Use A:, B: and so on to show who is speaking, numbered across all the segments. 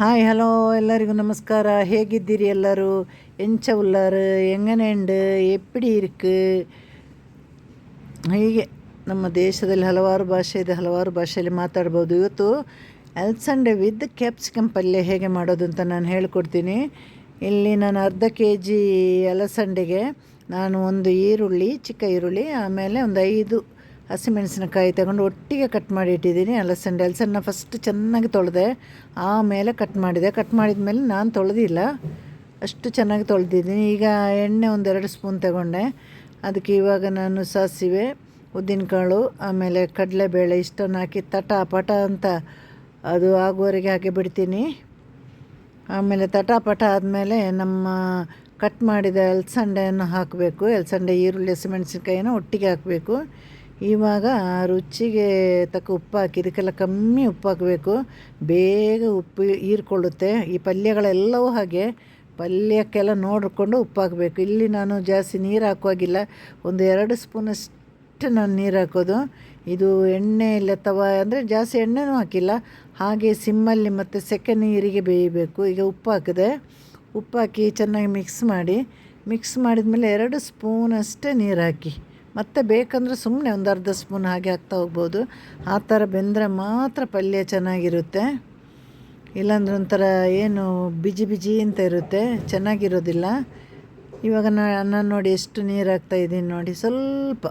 A: Hi hello ಎಲ್ಲರಿಗೂ ನಮಸ್ಕಾರ. ಹೇಗಿದ್ದೀರಿ ಎಲ್ಲರೂ? ಎಂಚ ಉಲ್ಲಾರು ಎಂಗನೆಂಡ್ ಎಪ್ಪಿಡಿ ಇರ್ಕು? ಹೀಗೆ ನಮ್ಮ ದೇಶದಲ್ಲಿ ಹಲವಾರು ಭಾಷೆ ಇದೆ, ಹಲವಾರು ಭಾಷೆಯಲ್ಲಿ ಮಾತಾಡ್ಬೋದು. ಇವತ್ತು ಅಲ್ಸಂಡೆ ವಿದ್ ಕ್ಯಾಪ್ಸಿಕಮ್ ಪಲ್ಯ ಹೇಗೆ ಮಾಡೋದು ಅಂತ ನಾನು ಹೇಳ್ಕೊಡ್ತೀನಿ. ಇಲ್ಲಿ ನಾನು ಅರ್ಧ ಕೆ ಜಿ ಅಲಸಂಡೆಗೆ ನಾನು ಒಂದು ಈರುಳ್ಳಿ, ಚಿಕ್ಕ ಈರುಳ್ಳಿ, ಆಮೇಲೆ ಒಂದು ಐದು ಹಸಿಮೆಣಸಿನಕಾಯಿ ತಗೊಂಡು ಒಟ್ಟಿಗೆ ಕಟ್ ಮಾಡಿ ಇಟ್ಟಿದ್ದೀನಿ. ಅಲಸಂಡೆ ಅಲಸಂಡೆ ಫಸ್ಟ್ ಚೆನ್ನಾಗಿ ತೊಳೆದೆ. ಆಮೇಲೆ ಕಟ್ ಮಾಡಿದೆ. ಕಟ್ ಮಾಡಿದ ಮೇಲೆ ನಾನು ತೊಳೆದಿಲ್ಲ. ಅಷ್ಟು ಚೆನ್ನಾಗಿ ತೊಳೆದಿದ್ದೀನಿ. ಈಗ ಎಣ್ಣೆ ಒಂದೆರಡು ಸ್ಪೂನ್ ತಗೊಂಡೆ. ಅದಕ್ಕೆ ಇವಾಗ ನಾನು ಸಾಸಿವೆ, ಉದ್ದಿನಕಾಳು, ಆಮೇಲೆ ಕಡಲೆಬೇಳೆ ಇಷ್ಟನ್ನು ಹಾಕಿ ತಟ, ಪಟ ಅಂತ ಅದು ಆಗುವವರೆಗೆ ಹಾಕಿ ಬಿಡ್ತೀನಿ. ಆಮೇಲೆ ತಟಾಪಟ ಆದಮೇಲೆ ನಮ್ಮ ಕಟ್ ಮಾಡಿದ ಎಲ್ಸಂಡೆಯನ್ನು ಹಾಕಬೇಕು. ಎಲ್ಸಂಡೆ ಈರುಳ್ಳಿ, ಹಸಿಮೆಣಸಿನ್ಕಾಯಿನ ಒಟ್ಟಿಗೆ ಹಾಕಬೇಕು. ಇವಾಗ ರುಚಿಗೆ ತಕ್ಕ ಉಪ್ಪು ಹಾಕಿ, ಇದಕ್ಕೆಲ್ಲ ಕಮ್ಮಿ ಉಪ್ಪು ಹಾಕಬೇಕು. ಬೇಗ ಉಪ್ಪು ಹೀರ್ಕೊಳ್ಳುತ್ತೆ. ಈ ಪಲ್ಯಗಳೆಲ್ಲವೂ ಹಾಗೆ. ಪಲ್ಯಕ್ಕೆಲ್ಲ ನೋಡಿಕೊಂಡು ಉಪ್ಪು ಹಾಕಬೇಕು. ಇಲ್ಲಿ ನಾನು ಜಾಸ್ತಿ ನೀರು ಹಾಕುವಾಗಿಲ್ಲ. ಒಂದು ಎರಡು ಸ್ಪೂನಷ್ಟು ನಾನು ನೀರು ಹಾಕೋದು. ಇದು ಎಣ್ಣೆ ಇಲ್ಲ ತವ ಅಂದರೆ ಜಾಸ್ತಿ ಎಣ್ಣೆನೂ ಹಾಕಿಲ್ಲ. ಹಾಗೆ ಸಿಮ್ಮಲ್ಲಿ ಮತ್ತು ಸೆಕೆ ನೀರಿಗೆ ಬೇಯಬೇಕು. ಈಗ ಉಪ್ಪು ಹಾಕಿದೆ. ಉಪ್ಪು ಹಾಕಿ ಚೆನ್ನಾಗಿ ಮಿಕ್ಸ್ ಮಾಡಿ. ಮಿಕ್ಸ್ ಮಾಡಿದ ಮೇಲೆ ಎರಡು ಸ್ಪೂನ್ ಅಷ್ಟೇ ನೀರು ಹಾಕಿ. ಮತ್ತು ಬೇಕಂದ್ರೆ ಸುಮ್ಮನೆ ಒಂದು ಅರ್ಧ ಸ್ಪೂನ್ ಹಾಗೆ ಹಾಕ್ತಾ ಹೋಗ್ಬೋದು. ಆ ಥರ ಬೆಂದರೆ ಮಾತ್ರ ಪಲ್ಯ ಚೆನ್ನಾಗಿರುತ್ತೆ. ಇಲ್ಲಾಂದ್ರೆ ಒಂಥರ ಏನು ಬಿಜಿ ಬಿಜಿ ಅಂತ ಇರುತ್ತೆ. ಚೆನ್ನಾಗಿರೋದಿಲ್ಲ. ಇವಾಗ ನಾನು ನೋಡಿ ಎಷ್ಟು ನೀರು ಹಾಕ್ತಾಯಿದ್ದೀನಿ ನೋಡಿ ಸ್ವಲ್ಪ.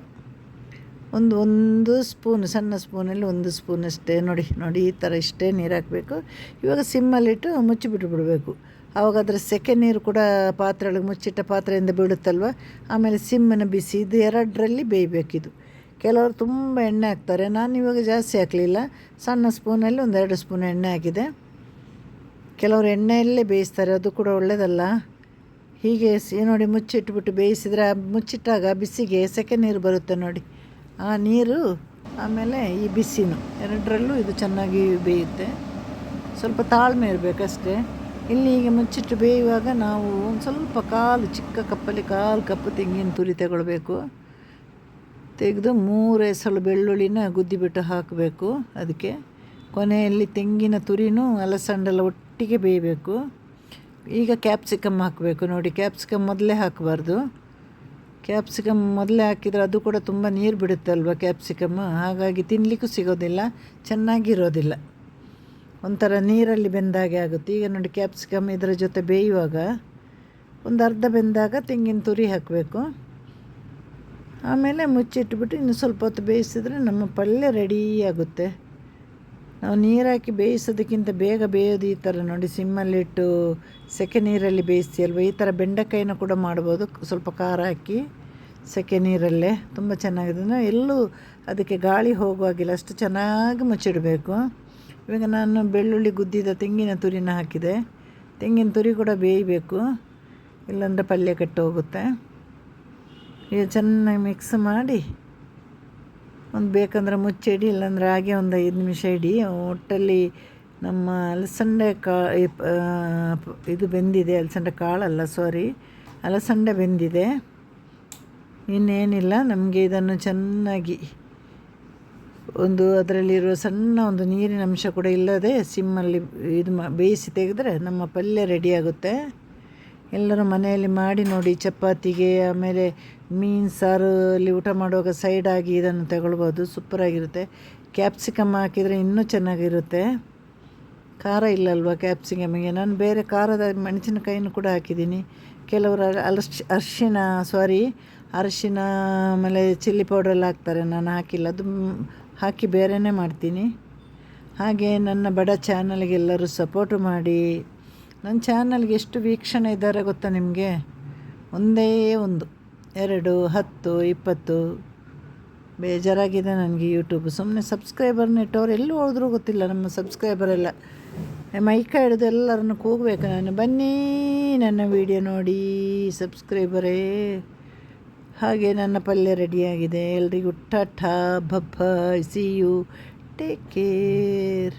A: ಒಂದು ಒಂದು ಸ್ಪೂನ್, ಸಣ್ಣ ಸ್ಪೂನಲ್ಲಿ ಒಂದು ಸ್ಪೂನ್ ಅಷ್ಟೇ. ನೋಡಿ ನೋಡಿ, ಈ ಥರ ಇಷ್ಟೇ ನೀರು ಹಾಕಬೇಕು. ಇವಾಗ ಸಿಮ್ಮಲ್ಲಿಟ್ಟು ಮುಚ್ಚಿಬಿಟ್ಟು ಬಿಡಬೇಕು. ಆವಾಗ ಅದರ ಸೆಕೆ ನೀರು ಕೂಡ ಪಾತ್ರೆ ಒಳಗೆ ಮುಚ್ಚಿಟ್ಟ ಪಾತ್ರೆಯಿಂದ ಬೀಳುತ್ತಲ್ವ? ಆಮೇಲೆ ಸಿಮ್ಮನ ಬಿಸಿ, ಇದು ಎರಡರಲ್ಲಿ ಬೇಯಬೇಕಿದು. ಕೆಲವರು ತುಂಬ ಎಣ್ಣೆ ಹಾಕ್ತಾರೆ. ನಾನು ಇವಾಗ ಜಾಸ್ತಿ ಹಾಕಲಿಲ್ಲ. ಸಣ್ಣ ಸ್ಪೂನಲ್ಲಿ ಒಂದೆರಡು ಸ್ಪೂನ್ ಎಣ್ಣೆ ಹಾಕಿದೆ. ಕೆಲವರು ಎಣ್ಣೆಯಲ್ಲೇ ಬೇಯಿಸ್ತಾರೆ. ಅದು ಕೂಡ ಒಳ್ಳೆಯದಲ್ಲ ಹೀಗೆ ನೋಡಿ, ಮುಚ್ಚಿಟ್ಬಿಟ್ಟು ಬೇಯಿಸಿದರೆ, ಮುಚ್ಚಿಟ್ಟಾಗ ಬಿಸಿಗೆ ಸೆಕೆ ನೀರು ಬರುತ್ತೆ ನೋಡಿ. ಆ ನೀರು, ಆಮೇಲೆ ಈ ಬಿಸಿನು ಎರಡರಲ್ಲೂ ಇದು ಚೆನ್ನಾಗಿ ಬೇಯುತ್ತೆ. ಸ್ವಲ್ಪ ತಾಳ್ಮೆ ಇರಬೇಕಷ್ಟೇ ಇಲ್ಲಿ ಈಗ ಮುಚ್ಚಿಟ್ಟು ಬೇಯುವಾಗ ನಾವು ಒಂದು ಸ್ವಲ್ಪ ಕಾಲು, ಚಿಕ್ಕ ಕಪ್ಪಲ್ಲಿ ಕಾಲು ಕಪ್ಪು ತೆಂಗಿನ ತುರಿ ತಗೊಳ್ಬೇಕು. ತೆಗೆದು ಮೂರು ಎಸಳು ಬೆಳ್ಳುಳ್ಳಿನ ಗುದ್ದಿಬಿಟ್ಟು ಹಾಕಬೇಕು ಅದಕ್ಕೆ. ಕೊನೆಯಲ್ಲಿ ತೆಂಗಿನ ತುರಿನೂ ಅಲಸಂಡೆಲ್ಲ ಒಟ್ಟಿಗೆ ಬೇಯಬೇಕು. ಈಗ ಕ್ಯಾಪ್ಸಿಕಮ್ ಹಾಕಬೇಕು ನೋಡಿ ಕ್ಯಾಪ್ಸಿಕಮ್ ಮೊದಲೇ ಹಾಕಬಾರ್ದು. ಕ್ಯಾಪ್ಸಿಕಮ್ ಮೊದಲೇ ಹಾಕಿದರೆ ಅದು ಕೂಡ ತುಂಬ ನೀರು ಬಿಡುತ್ತಲ್ವ ಕ್ಯಾಪ್ಸಿಕಮ್? ಹಾಗಾಗಿ ತಿನ್ನಲಿಕ್ಕೂ ಸಿಗೋದಿಲ್ಲ, ಚೆನ್ನಾಗಿರೋದಿಲ್ಲ. ಒಂಥರ ನೀರಲ್ಲಿ ಬೆಂದಾಗೆ ಆಗುತ್ತೆ. ಈಗ ನೋಡಿ ಕ್ಯಾಪ್ಸಿಕಮ್ ಇದರ ಜೊತೆ ಬೇಯುವಾಗ ಒಂದು ಅರ್ಧ ಬೆಂದಾಗ ತೆಂಗಿನ ತುರಿ ಹಾಕಬೇಕು. ಆಮೇಲೆ ಮುಚ್ಚಿಟ್ಬಿಟ್ಟು ಇನ್ನು ಸ್ವಲ್ಪ ಹೊತ್ತು ಬೇಯಿಸಿದ್ರೆ ನಮ್ಮ ಪಲ್ಯ ರೆಡಿ ಆಗುತ್ತೆ. ನಾವು ನೀರು ಬೇಯಿಸೋದಕ್ಕಿಂತ ಬೇಗ ಬೇಯೋದು ಈ ಥರ ನೋಡಿ ಸಿಮ್ಮಲ್ಲಿಟ್ಟು ಸೆಕೆ ನೀರಲ್ಲಿ ಬೇಯಿಸಿ ಅಲ್ವ? ಈ ಥರ ಬೆಂಡೆಕಾಯಿನ ಕೂಡ ಮಾಡ್ಬೋದು. ಸ್ವಲ್ಪ ಖಾರ ಹಾಕಿ ಸೆಕೆ ನೀರಲ್ಲೇ. ತುಂಬ ಚೆನ್ನಾಗಿದೆ. ಎಲ್ಲೂ ಅದಕ್ಕೆ ಗಾಳಿ ಹೋಗುವಾಗಿಲ್ಲ. ಅಷ್ಟು ಚೆನ್ನಾಗಿ ಮುಚ್ಚಿಡಬೇಕು. ಇವಾಗ ನಾನು ಬೆಳ್ಳುಳ್ಳಿ ಗುದ್ದಿದ ತೆಂಗಿನ ತುರಿನ ಹಾಕಿದೆ. ತೆಂಗಿನ ತುರಿ ಕೂಡ ಬೇಯಬೇಕು. ಇಲ್ಲಾಂದರೆ ಪಲ್ಯ ಕೆಟ್ಟು ಹೋಗುತ್ತೆ. ಈಗ ಚೆನ್ನಾಗಿ ಮಿಕ್ಸ್ ಮಾಡಿ ಒಂದು ಬೇಕಂದ್ರೆ ಮುಚ್ಚಿಡಿ, ಇಲ್ಲಾಂದ್ರೆ ಹಾಗೆ ಒಂದು ಐದು ನಿಮಿಷ ಇಡಿ. ಒಟ್ಟಲ್ಲಿ ನಮ್ಮ ಅಲಸಂಡೆ ಕಾ ಇದು ಬೆಂದಿದೆ, ಅಲಸಂಡೆ ಕಾಳಲ್ಲ ಸಾರಿ ಅಲಸಂಡೆ ಬೆಂದಿದೆ. ಇನ್ನೇನಿಲ್ಲ, ನಮಗೆ ಇದನ್ನು ಚೆನ್ನಾಗಿ ಒಂದು ಅದರಲ್ಲಿರುವ ಸಣ್ಣ ಒಂದು ನೀರಿನ ಅಂಶ ಕೂಡ ಇಲ್ಲದೆ ಸಿಮ್ಮಲ್ಲಿ ಇದು ಮಾ, ಬೇಯಿಸಿ ತೆಗೆದ್ರೆ ನಮ್ಮ ಪಲ್ಯ ರೆಡಿಯಾಗುತ್ತೆ ಎಲ್ಲರೂ ಮನೆಯಲ್ಲಿ ಮಾಡಿ ನೋಡಿ, ಚಪಾತಿಗೆ, ಆಮೇಲೆ ಮೀನು, ಸಾರು ಅಲ್ಲಿ ಊಟ ಮಾಡುವಾಗ ಸೈಡಾಗಿ ಇದನ್ನು ತಗೊಳ್ಬೋದು ಸೂಪರಾಗಿರುತ್ತೆ ಕ್ಯಾಪ್ಸಿಕಮ್ ಹಾಕಿದರೆ ಇನ್ನೂ ಚೆನ್ನಾಗಿರುತ್ತೆ. ಖಾರ ಇಲ್ಲಲ್ವ ಕ್ಯಾಪ್ಸಿಕಮ್ಮಿಗೆ ನಾನು ಬೇರೆ ಖಾರದ ಮೆಣಸಿನಕಾಯಿನೂ ಕೂಡ ಹಾಕಿದ್ದೀನಿ. ಕೆಲವರು ಅರ್ಶ್, ಅರಿಶಿನ ಸಾರಿ ಅರಿಶಿನ, ಆಮೇಲೆ ಚಿಲ್ಲಿ ಪೌಡ್ರೆಲ್ಲ ಹಾಕ್ತಾರೆ. ನಾನು ಹಾಕಿಲ್ಲ. ಅದು ಹಾಕಿ ಬೇರೆಯೇ ಮಾಡ್ತೀನಿ. ಹಾಗೆ ನನ್ನ ಬಡ ಚಾನಲ್ಗೆಲ್ಲರೂ ಸಪೋರ್ಟ್ ಮಾಡಿ ನನ್ನ ಚಾನಲ್ಗೆ ಎಷ್ಟು ವೀಕ್ಷಣೆ ಇದ್ದಾರೆ ಗೊತ್ತಾ ನಿಮಗೆ? ಒಂದೇ ಒಂದು. ಎರಡು, ಹತ್ತು, ಇಪ್ಪತ್ತು. ಬೇಜಾರಾಗಿದೆ ನನಗೆ ಯೂಟ್ಯೂಬ್ ಸುಮ್ಮನೆ ಸಬ್ಸ್ಕ್ರೈಬರ್ ನೆಟ್ಟವ್ರು ಎಲ್ಲಿ ಹೋದ್ರೂ ಗೊತ್ತಿಲ್ಲ, ನಮ್ಮ ಸಬ್ಸ್ಕ್ರೈಬರೆಲ್ಲ ಮೈಕ ಹಿಡಿದು ಎಲ್ಲರನ್ನು ಕೂಗಬೇಕು ನಾನು. ಬನ್ನಿ ನನ್ನ ವಿಡಿಯೋ ನೋಡಿ ಸಬ್ಸ್ಕ್ರೈಬರೇ ಹಾಗೆ ನನ್ನ ಪಲ್ಯ ರೆಡಿಯಾಗಿದೆ ಎಲ್ರಿಗೂ tata bye bye see you take care